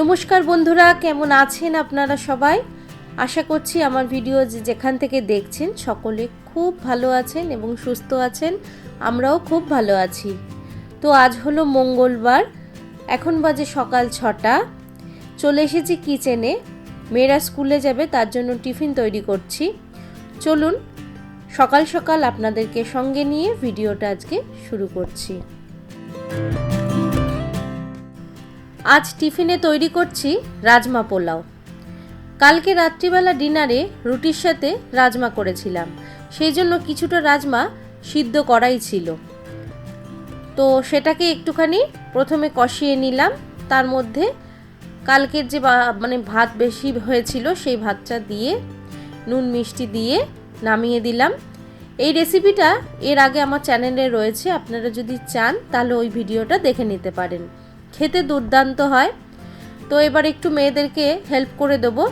নমস্কার বন্ধুরা, কেমন আছেন আপনারা সবাই? আশা করছি আমার ভিডিও যেখান থেকে দেখছেন সকলে খুব ভালো আছেন এবং সুস্থ আছেন, আমরাও খুব ভালো আছি। তো আজ হলো মঙ্গলবার, এখন বাজে সকাল ছটা। চলে এসেছি কিচেনে, মেয়েরা স্কুলে যাবে তার জন্য টিফিন তৈরি করছি। চলুন, সকাল সকাল আপনাদেরকে সঙ্গে নিয়ে ভিডিওটা আজকে শুরু করছি। আজ টিফিনে তৈরি করছি রাজমা পোলাও। কালকে রাত্রিবেলা ডিনারে রুটির সাথে রাজমা করেছিলাম। সেই জন্য কিছুটা রাজমা সিদ্ধ করাই ছিল। তো সেটাকে একটুখানি প্রথমে কষিয়ে নিলাম। তার মধ্যে কালকের যে মানে ভাত বেশি হয়েছিল সেই ভাতটা দিয়ে, নুন মিষ্টি দিয়ে নামিয়ে দিলাম। এই রেসিপিটা এর আগে আমার চ্যানেলে রয়েছে। আপনারা যদি চান তাহলে ওই ভিডিওটা দেখে নিতে পারেন। খেতে দুর্দান্ত হয়। তো এবার একটু মেয়েদেরকে হেল্প করে দেবো।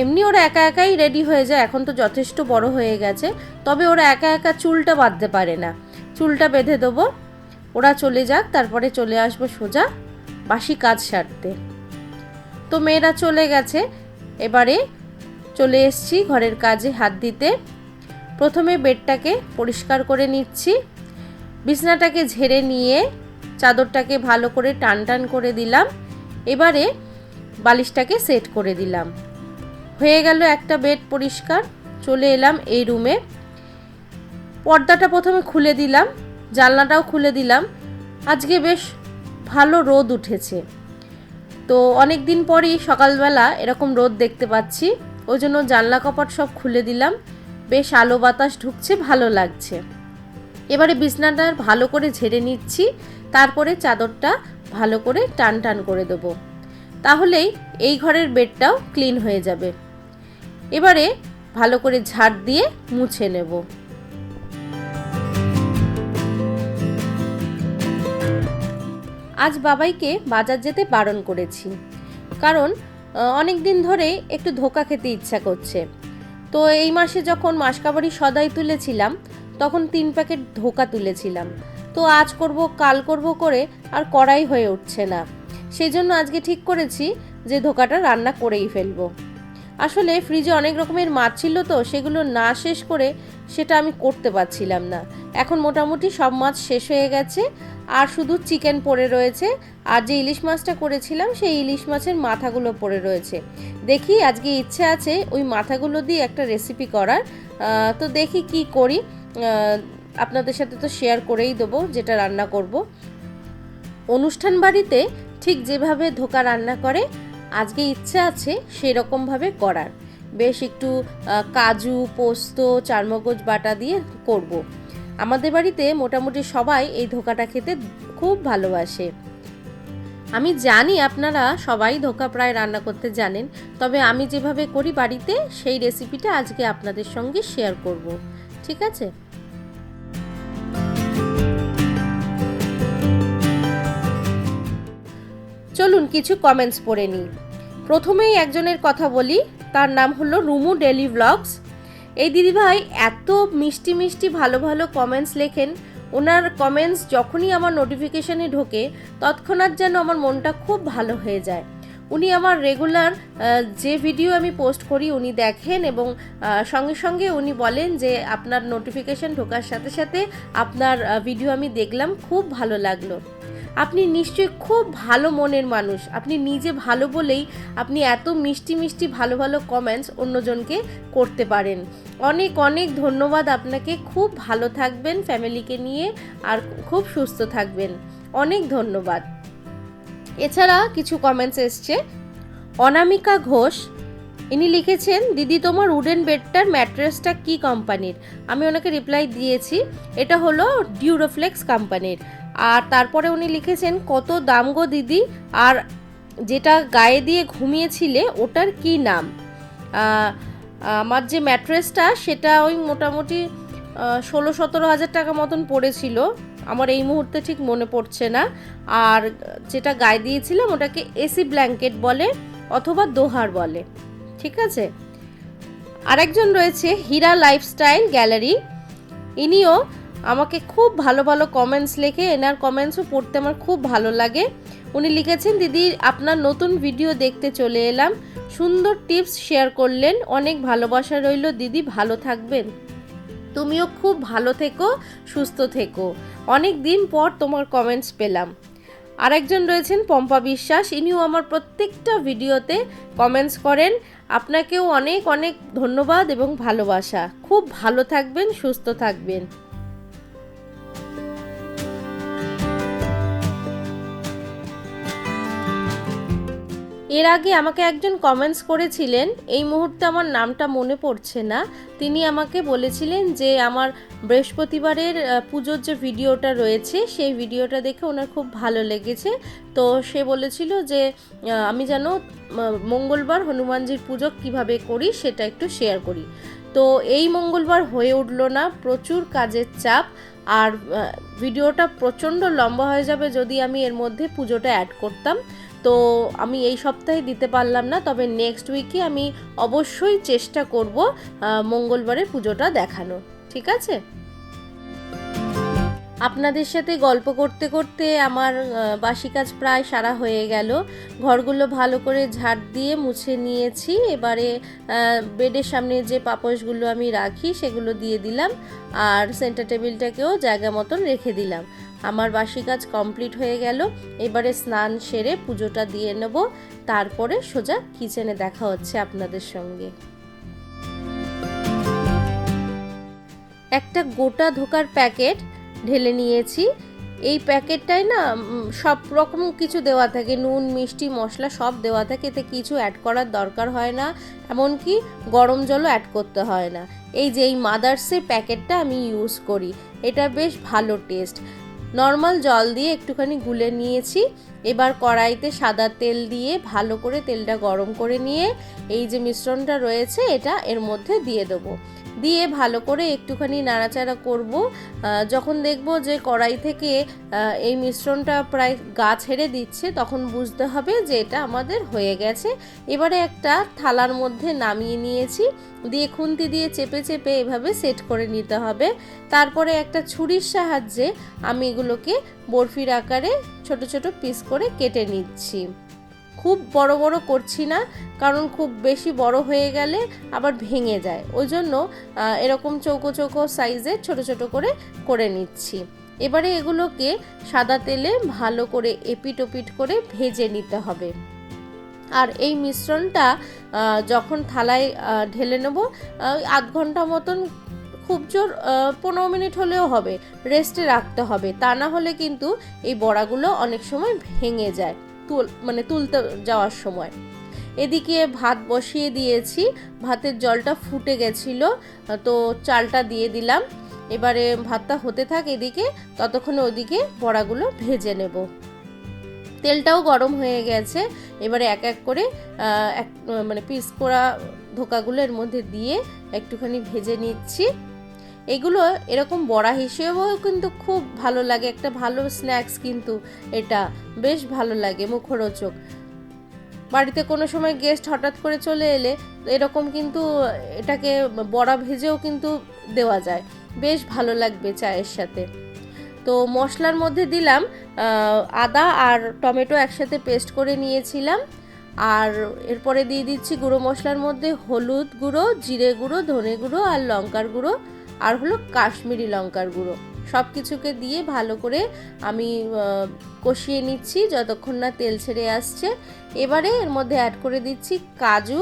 এমনি ওরা একা একাই রেডি হয়ে যায়, এখন তো যথেষ্ট বড় হয়ে গেছে। তবে ওরা একা একা চুলটা বাঁধতে পারে না। চুলটা বেঁধে দেবো। ওরা চলে যাক, তারপরে চলে আসব সোজা বাসি কাজ সারতে। তো মেয়েরা চলে গেছে। এবারে চলে এসছি ঘরের কাজে হাত দিতে। প্রথমে বেডটাকে পরিষ্কার করে নিচ্ছি। বিছনাটাকে ঝেড়ে নিয়ে চাদরটাকে ভালো করে টান টান করে দিলাম। এবারে বালিশটাকে সেট করে দিলাম। হয়ে গেল একটা বেড পরিষ্কার। চলে এলাম এই রুমে। পর্দাটা প্রথমে খুলে দিলাম, জানলাটাও খুলে দিলাম। আজকে বেশ ভালো রোদ উঠেছে। তো অনেক দিন পরই সকালবেলা এরকম রোদ দেখতে পাচ্ছি। ওই জন্য জানলা কপাট সব খুলে দিলাম। বেশ আলো বাতাস ঢুকছে, ভালো লাগছে। এবারে বিছনাটা ভালো করে ঝেড়ে নিচ্ছি, তারপরে চাদরটা ভালো করে টান টান করে দেবো। তাহলেই এই ঘরের বেডটাও ক্লিন হয়ে যাবে। এবারে ভালো করে ঝাড় দিয়ে মুছে নেব। আজ বাবাইকে বাজার যেতে বারণ করেছি। কারণ অনেক দিন ধরে একটু ধোকা খেতে ইচ্ছা করছে। তো এই মাসে যখন মাসকাবাড়ি সদাই তুলেছিলাম তখন তিন প্যাকেট ধোকা তুলেছিলাম। তো আজ করব, কাল করব করে আর করাই হয়ে উঠছে না। সেই জন্য আজকে ঠিক করেছি যে ধোকাটা রান্না করেই ফেলব। আসলে ফ্রিজে অনেক রকমের মাছ ছিল তো, সেগুলো না শেষ করে সেটা আমি করতে পারছিলাম না। এখন মোটামুটি সব মাছ শেষ হয়ে গেছে, আর শুধু চিকেন পড়ে রয়েছে, আর যে ইলিশ মাছটা করেছিলাম সেই ইলিশ মাছের মাথাগুলো পড়ে রয়েছে। দেখি, আজকে ইচ্ছে আছে ওই মাথাগুলো দিয়ে একটা রেসিপি করার। তো দেখি কি করি। আপনাদের সাথে তো শেয়ার করেই দেবো যেটা রান্না করব। অনুষ্ঠান বাড়িতে ঠিক যেভাবে ধোকা রান্না করে, আজকে ইচ্ছে আছে সেরকমভাবে করার। বেশ একটু কাজু, পোস্ত, চারমগজ, বাটা দিয়ে করব। আমাদের বাড়িতে মোটামুটি সবাই এই ধোকাটা খেতে খুব ভালোবাসে। আমি জানি আপনারা সবাই ধোকা প্রায় রান্না করতে জানেন, তবে আমি যেভাবে করি বাড়িতে সেই রেসিপিটা আজকে আপনাদের সঙ্গে শেয়ার করব। ঠিক আছে? চলুন কিছু কমেন্টস পড়ে নিই। প্রথমেই একজনের কথা বলি, তার নাম হলো রুমু ডেলি ব্লগস এই দিদিভাই এত মিষ্টি মিষ্টি ভালো ভালো কমেন্টস লেখেন, ওনার কমেন্টস যখনই আমার নোটিফিকেশানে ঢোকে, তৎক্ষণাৎ যেন আমার মনটা খুব ভালো হয়ে যায়। উনি আমার রেগুলার যে ভিডিও আমি পোস্ট করি উনি দেখেন এবং সঙ্গে সঙ্গে উনি বলেন যে আপনার নোটিফিকেশান ঢোকার সাথে সাথে আপনার ভিডিও আমি দেখলাম, খুব ভালো লাগল। আপনি নিশ্চয়ই খুব ভালো মনের মানুষ। আপনি নিজে ভালো বলেই আপনি এত মিষ্টি মিষ্টি ভালো ভালো কমেন্টস অন্যজনকে করতে পারেন। অনেক অনেক ধন্যবাদ আপনাকে। খুব ভালো থাকবেন ফ্যামিলিকে নিয়ে আর খুব সুস্থ থাকবেন। অনেক ধন্যবাদ। এছাড়া কিছু কমেন্টস এসছে। অনামিকা ঘোষ, ইনি লিখেছেন, দিদি, তোমার উডেন বেডটার ম্যাট্রেসটা কি কোম্পানির আমি ওনাকে রিপ্লাই দিয়েছি, এটা হলো ডিউরোফ্লেক্স কোম্পানির আর তারপরে উনি লিখেছেন, কত দাম গো দিদি? আর যেটা গায়ে দিয়ে ঘুমিয়েছিলে, ওটার কি নাম? আমার যে ম্যাট্রেসটা সেটা ওই মোটামুটি ষোলো সতেরো হাজার টাকা মতন পড়েছিল। আমার এই মুহূর্তে ঠিক মনে পড়ছে না। আর যেটা গায়ে দিয়েছিলাম ওটাকে এসি ব্ল্যাঙ্কেট বলে অথবা দোহার বলে। ঠিক আছে? আরেকজন রয়েছে, হীরা লাইফস্টাইল গ্যালারি। ইনিও আমাকে খুব ভালো ভালো কমেন্টস লেখে, এনার কমেন্টসও পড়তে আমার খুব ভালো লাগে। উনি লিখেছেন, দিদি, আপনার নতুন ভিডিও দেখতে চলে এলাম। সুন্দর টিপস শেয়ার করলেন। অনেক ভালোবাসা রইল। দিদি, ভালো থাকবেন। তুমিও খুব ভালো থেকো, সুস্থ থেকো। অনেক দিন পর তোমার কমেন্টস পেলাম। আরেকজন রয়েছেন পম্পা বিশ্বাস, ইনিও আমার প্রত্যেকটা ভিডিওতে কমেন্টস করেন। আপনাকেও অনেক অনেক ধন্যবাদ এবং ভালোবাসা। খুব ভালো থাকবেন, সুস্থ থাকবেন। এর আগে আমাকে একজন কমেন্টস করেছিলেন, এই মুহূর্তে আমার নামটা মনে পড়ছে না। তিনি আমাকে বলেছিলেন যে আমার বৃহস্পতিবারের পুজোর যে ভিডিওটা রয়েছে, সেই ভিডিওটা দেখে ওনার খুব ভালো লেগেছে। তো সে বলেছিল যে আমি যেন মঙ্গলবার হনুমানজির পুজো কীভাবে করি সেটা একটু শেয়ার করি। তো এই মঙ্গলবার হয়ে উঠল না, প্রচুর কাজের চাপ, আর ভিডিওটা প্রচণ্ড লম্বা হয়ে যাবে যদি আমি এর মধ্যে পুজোটা অ্যাড করতাম। তো আমি এই সপ্তাহে দিতে পারলাম না, তবে নেক্সট উইকে আমি অবশ্যই চেষ্টা করব মঙ্গলবারের পুজোটা দেখানো ঠিক আছে? আপনাদের সাথে গল্প করতে করতে আমার বাসি কাজ প্রায় সারা হয়ে গেল। ঘরগুলো ভালো করে ঝাড় দিয়ে মুছে নিয়েছি, এবারে বেডের সামনে যে পাপোশগুলো আমি রাখি সেগুলো দিয়ে দিলাম, আর সেন্টার টেবিলটাকেও জায়গা মতন রেখে দিলাম। আমার বাসি কাজ কমপ্লিট হয়ে গেল। এবারে স্নান সেরে পুজোটা দিয়ে নেব। তারপরে সোজা কিচেনে দেখা হচ্ছে আপনাদের সঙ্গে। একটা গোটা ধোকার প্যাকেট ঢেলে নিয়েছি। এই প্যাকেটটায় না সব রকম কিছু দেওয়া থাকে। নুন, মিষ্টি, মশলা সব দেওয়া থাকে। এতে কিছু অ্যাড করার দরকার হয় না। এমনকি গরম জলও অ্যাড করতে হয় না। এই যে এই মাদার্সের প্যাকেটটা আমি ইউজ করি। এটা বেশ ভালো টেস্ট নর্মাল জল দিয়ে একটুখানি গুলে নিয়েছি। এবার কড়াইতে সাদা তেল দিয়ে ভালো করে তেলটা গরম করে নিয়ে এই যে মিশ্রণটা রয়েছে, এটা এর মধ্যে দিয়ে দেবো। দিয়ে ভালো করে একটুখানি নাড়াচাড়া করব। যখন দেখব যে কড়াই থেকে এই মিশ্রণটা প্রায় গা ছেড়ে দিচ্ছে, তখন বুঝতে হবে যে এটা আমাদের হয়ে গেছে। এবারে একটা থালার মধ্যে নামিয়ে নিয়েছি। দিয়ে খুন্তি দিয়ে চেপে চেপে এভাবে সেট করে নিতে হবে। তারপরে একটা ছুরির সাহায্যে আমি এগুলোকে বরফির আকারে ছোট ছোট পিস করে কেটে নিচ্ছি। খুব বড় বড় করছি না, কারণ খুব বেশি বড় হয়ে গেলে আবার ভেঙে যায়। ওই জন্য এরকম চৌকো চৌকো সাইজের ছোট ছোট করে করে নিচ্ছি। এবারে এগুলোকে সাদা তেলে ভালো করে এপিট ওপিট করে ভেজে নিতে হবে। আর এই মিশ্রণটা যখন থালায় ঢেলে নেব আধ ঘণ্টা মতন খুব জোর পনেরো মিনিট হলেও হবে রেস্টে রাখতে হবে। তা না হলে কিন্তু এই বড়াগুলো অনেক সময় ভেঙে যায়। মানে তুলতে যাওয়ার সময়। এদিকে ভাত বসিয়ে দিয়েছি, ভাতের জলটা ফুটে গেছিল, তো চালটা দিয়ে দিলাম। এবারে ভাতটা হতে থাক এদিকে, ততক্ষণে ওদিকে বড়াগুলো ভেজে নেব। তেলটাও গরম হয়ে গেছে, এবারে এক এক করে এক মানে পিস করা ধোকাগুলো এর মধ্যে দিয়ে একটুখানি ভেজে নিচ্ছি। এগুলো এরকম বড়া হিসেবেও কিন্তু খুব ভালো লাগে, একটা ভালো স্ন্যাক্স কিন্তু এটা বেশ ভালো লাগে মুখরোচক। বাড়িতে কোনো সময় গেস্ট হঠাৎ করে চলে এলে এরকম কিন্তু এটাকে বড়া ভেজেও কিন্তু দেওয়া যায়, বেশ ভালো লাগবে চায়ের সাথে। তো মশলার মধ্যে দিলাম আদা আর টমেটো একসাথে পেস্ট করে নিয়েছিলাম। আর এরপরে দিয়ে দিচ্ছি গুঁড়ো মশলার মধ্যে হলুদ গুঁড়ো, জিরে গুঁড়ো, ধনে গুঁড়ো আর লঙ্কার গুঁড়ো। আর হলো কাশ্মীরি লঙ্কার গুঁড়ো। সব কিছুকে দিয়ে ভালো করে আমি কষিয়ে নিচ্ছি যতক্ষণ না তেল ছেড়ে আসছে। এবারে এর মধ্যে অ্যাড করে দিচ্ছি কাজু,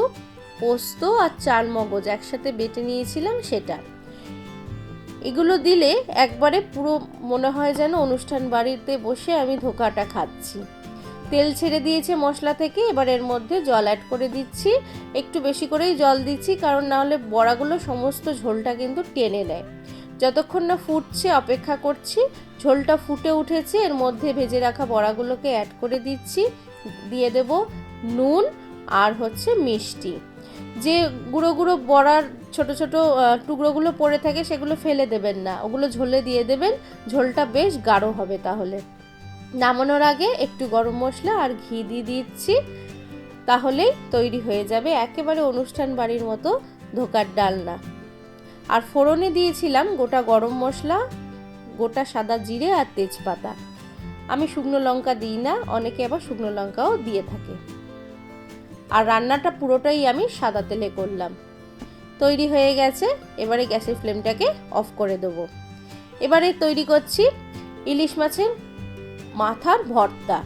পোস্ত আর চাল মগজ একসাথে বেটে নিয়েছিলাম সেটা। এগুলো দিলে একবারে পুরো মনে হয় যেন অনুষ্ঠান বাড়িতে বসে আমি ধোকাটা খাচ্ছি। তেল ছেড়ে দিয়েছে মশলা থেকে, এবার এর মধ্যে জল অ্যাড করে দিচ্ছি। একটু বেশি করেই জল দিচ্ছি, কারণ না হলে বড়াগুলো সমস্ত ঝোলটা কিন্তু টেনে নেয়। যতক্ষণ না ফুটছে, অপেক্ষা করছি। ঝোলটা ফুটে উঠেছে, এর মধ্যে ভেজে রাখা বড়াগুলোকে অ্যাড করে দিচ্ছি। দিয়ে দেব নুন আর হচ্ছে মিষ্টি। যে গুঁড়ো গুঁড়ো বড়ার ছোট ছোট টুকরোগুলো পড়ে থাকে, সেগুলো ফেলে দেবেন না। ওগুলো ঝোলে দিয়ে দেবেন। ঝোলটা বেশ গাঢ় হবে তাহলে। নামানোর আগে একটু গরম মশলা আর ঘি দিয়ে দিচ্ছি, তাহলেই তৈরি হয়ে যাবে একেবারে অনুষ্ঠান বাড়ির মতো ধোকার ডালনা। আর ফোড়নে দিয়েছিলাম গোটা গরম মশলা, গোটা সাদা জিরে আর তেজপাতা। আমি শুকনো লঙ্কা দিই না, অনেকে আবার শুকনো লঙ্কাও দিয়ে থাকে। আর রান্নাটা পুরোটাই আমি সাদা তেলে করলাম। তৈরি হয়ে গেছে, এবারে গ্যাসের ফ্লেমটাকে অফ করে দেবো। এবারে তৈরি করছি ইলিশ মাছের মাথার ভর্তা।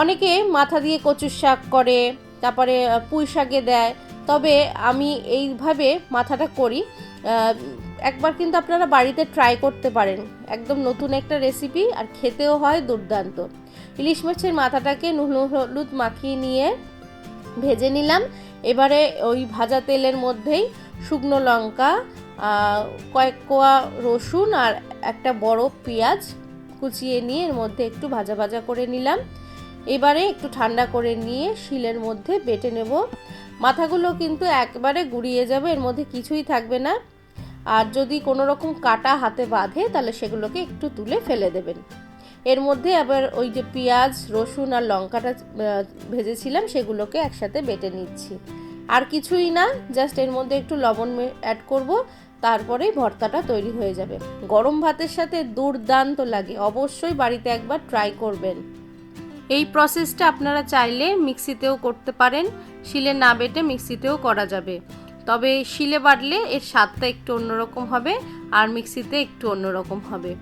অনেকে মাথা দিয়ে কচুর শাক করে, তারপরে পুঁই শাকে দেয়। তবে আমি এইভাবে মাথাটা করি। একবার কিন্তু আপনারা বাড়িতে ট্রাই করতে পারেন। একদম নতুন একটা রেসিপি আর খেতেও হয় দুর্দান্ত। ইলিশ মাছের মাথাটাকে নুন হলুদ মাখিয়ে নিয়ে ভেজে নিলাম। এবারে ওই ভাজা তেলের মধ্যেই শুকনো লঙ্কা কয়েক কোয়া রসুন আর একটা বড় পেঁয়াজ কুচিয়ে নিয়ে এর মধ্যে একটু ভাজা ভাজা করে নিলাম। এবারে একটু ঠান্ডা করে নিয়ে শিলের মধ্যে বেটে নেব। মাথাগুলো কিন্তু একবারে গুড়িয়ে যাবে, এর মধ্যে কিছুই থাকবে না। আর যদি কোনো রকম কাটা হাতে বাঁধে, তাহলে সেগুলোকে একটু তুলে ফেলে দেবেন। এর মধ্যে আবার ওই যে পেঁয়াজ, রসুন আর লঙ্কাটা ভেজেছিলাম, সেগুলোকে একসাথে বেটে নিচ্ছি। আর কিছুই না, জাস্ট এর মধ্যে একটু লবণ অ্যাড করব। তারপরেই ভর্তাটা তৈরি হয়ে যাবে। গরম ভাতের সাথে দুর্দান্ত লাগে। অবশ্যই বাড়িতে একবার ট্রাই করবেন। এই প্রসেসটা আপনারা চাইলে মিক্সিতেও করতে পারেন, শিলে না বেটে মিক্সিতেও করা যাবে। তবে শিলে বাটলে এর স্বাদটা একটু অন্যরকম হবে আর মিক্সিতে একটু অন্যরকম হবে।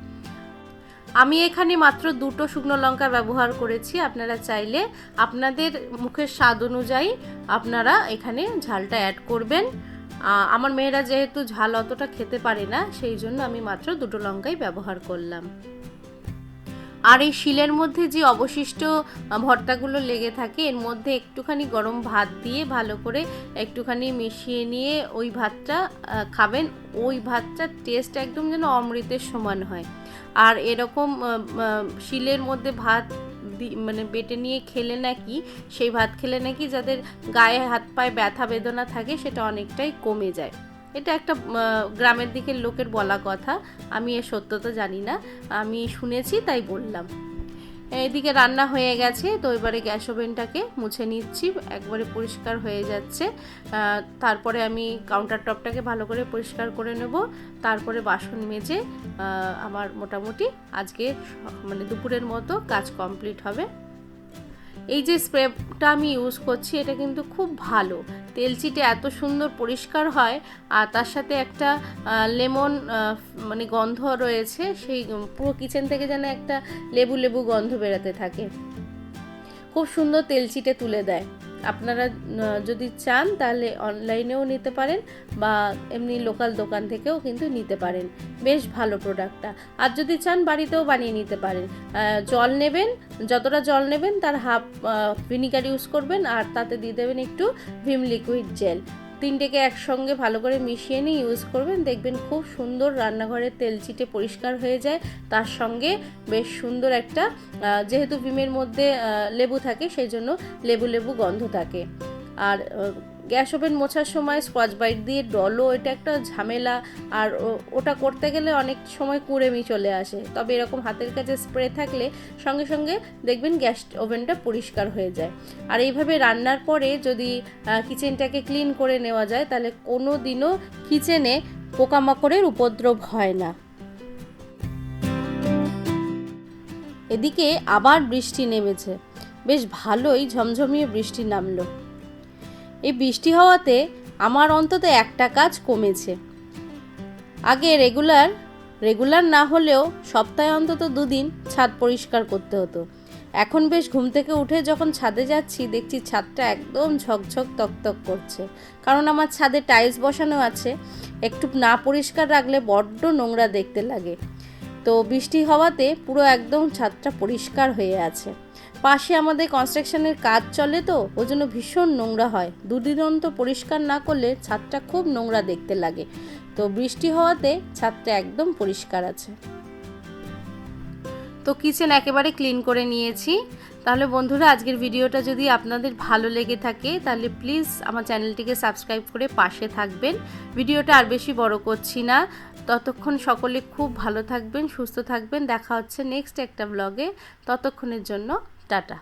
আমি এখানে মাত্র দুটো শুকনো লঙ্কা ব্যবহার করেছি। আপনারা চাইলে আপনাদের মুখের স্বাদ অনুযায়ী আপনারা এখানে ঝালটা অ্যাড করবেন। আমার মেয়েরা যেহেতু ঝাল অতটা খেতে পারে না, সেই জন্য আমি মাত্র দুটো লঙ্কাই ব্যবহার করলাম। আর এই শিলের মধ্যে যে অবশিষ্ট ভর্তাগুলো লেগে থাকে, এর মধ্যে একটুখানি গরম ভাত দিয়ে ভালো করে একটুখানি মিশিয়ে নিয়ে ওই ভাতটা খাবেন। ওই ভাতটার টেস্ট একদম যেন অমৃতের সমান হয়। আর এরকম শিলের মধ্যে ভাত মানে বেটে নিয়ে খেলে নাকি, সেই ভাত খেলে নাকি যাদের গায়ে হাত পায়ে ব্যথা বেদনা থাকে সেটা অনেকটাই কমে যায়। এটা একটা গ্রামের দিকের লোকের বলা কথা। আমি এর সত্যতা জানি না। আমি শুনেছি, তাই বললাম। এদিকে রান্না হয়ে গেছে, তো এবারে গ্যাস ওভেনটাকে মুছে নিচ্ছি, একবারে পরিষ্কার হয়ে যাচ্ছে। তারপরে আমি কাউন্টার টপটাকে ভালো করে পরিষ্কার করে নেব, তারপরে বাসন মেজে আমার মোটামুটি আজকে মানে দুপুরের মতো কাজ কমপ্লিট হবে। এই যে স্প্রেটা আমি ইউজ করছি, এটা কিন্তু খুব ভালো। তেলচিটে এত সুন্দর পরিষ্কার হয়, আর তার সাথে একটা লেমন মানে গন্ধ রয়েছে, সেই পুরো কিচেন থেকে যেন একটা লেবু লেবু গন্ধ বেরাতে থাকে। খুব সুন্দর তেলচিটে তুলে দেয়। আপনারা যদি চান তাহলে অনলাইনেও নিতে পারেন বা এমনি লোকাল দোকান থেকেও কিন্তু নিতে পারেন। বেশ ভালো প্রোডাক্টটা আর যদি চান বাড়িতেও বানিয়ে নিতে পারেন। জল নেবেন, যতটা জল নেবেন তার হাফ ভিনিগার ইউজ করবেন আর তাতে দিয়ে দেবেন একটু ভিম লিকুইড জেল তিনটেকে একসঙ্গে ভালো করে মিশিয়ে নিয়ে ইউজ করবেন। দেখবেন খুব সুন্দর রান্নাঘরের তেল চিটে পরিষ্কার হয়ে যায়। তার সঙ্গে বেশ সুন্দর একটা যেহেতু ভিমের মধ্যে লেবু থাকে, সেই জন্য লেবু লেবু গন্ধ থাকে। আর গ্যাস ওভেন মোছার সময় স্কচ বাইট দিয়ে ডলো, এটা একটা ঝামেলা। আর ওটা করতে গেলে অনেক সময় কুড়েমি চলে আসে। তবে এরকম হাতের কাছে স্প্রে থাকলে সঙ্গে সঙ্গে দেখবেন গ্যাস ওভেনটা পরিষ্কার হয়ে যায়। আর এইভাবে রান্নার পরে যদি কিচেনটাকে ক্লিন করে নেওয়া যায়, তাহলে কোনো দিনও কিচেনে পোকামাকড়ের উপদ্রব হয় না। এদিকে আবার বৃষ্টি নেমেছে। বেশ ভালোই ঝমঝমিয়ে বৃষ্টি নামলো। এই বৃষ্টি হওয়াতে আমার অন্তত একটা কাজ কমেছে। আগে রেগুলার রেগুলার না হলেও সপ্তাহে অন্তত দুদিন ছাদ পরিষ্কার করতে হতো। এখন বেশ ঘুম থেকে উঠে যখন ছাদে যাচ্ছি, দেখছি ছাদটা একদম ঝকঝক তকতক করছে। কারণ আমার ছাদে টাইলস বসানো আছে, একটু না পরিষ্কার রাখলে বড্ড নোংরা দেখতে লাগে। তো বৃষ্টি হওয়াতে পুরো একদম ছাদটা পরিষ্কার হয়ে আছে। পাশে আমাদের কনস্ট্রাকশনের কাজ চলে তো ওই জন্য ভীষণ নোংরা হয়। দুদিন পরিষ্কার না করলে ছাদটা খুব নোংরা দেখতে লাগে। তো বৃষ্টি হওয়াতে ছাদটা একদম পরিষ্কার আছে। তো কিচেন একেবারে ক্লিন করে নিয়েছি। তাহলে বন্ধুরা, আজকের ভিডিওটা যদি আপনাদের ভালো লেগে থাকে, তাহলে প্লিজ আমার চ্যানেলটিকে সাবস্ক্রাইব করে পাশে থাকবেন। ভিডিওটা আর বেশি বড় করছি না। ততক্ষণ সকলে খুব ভালো থাকবেন, সুস্থ থাকবেন। দেখা হচ্ছে নেক্সট একটা ব্লগে ততক্ষণের জন্য টাটা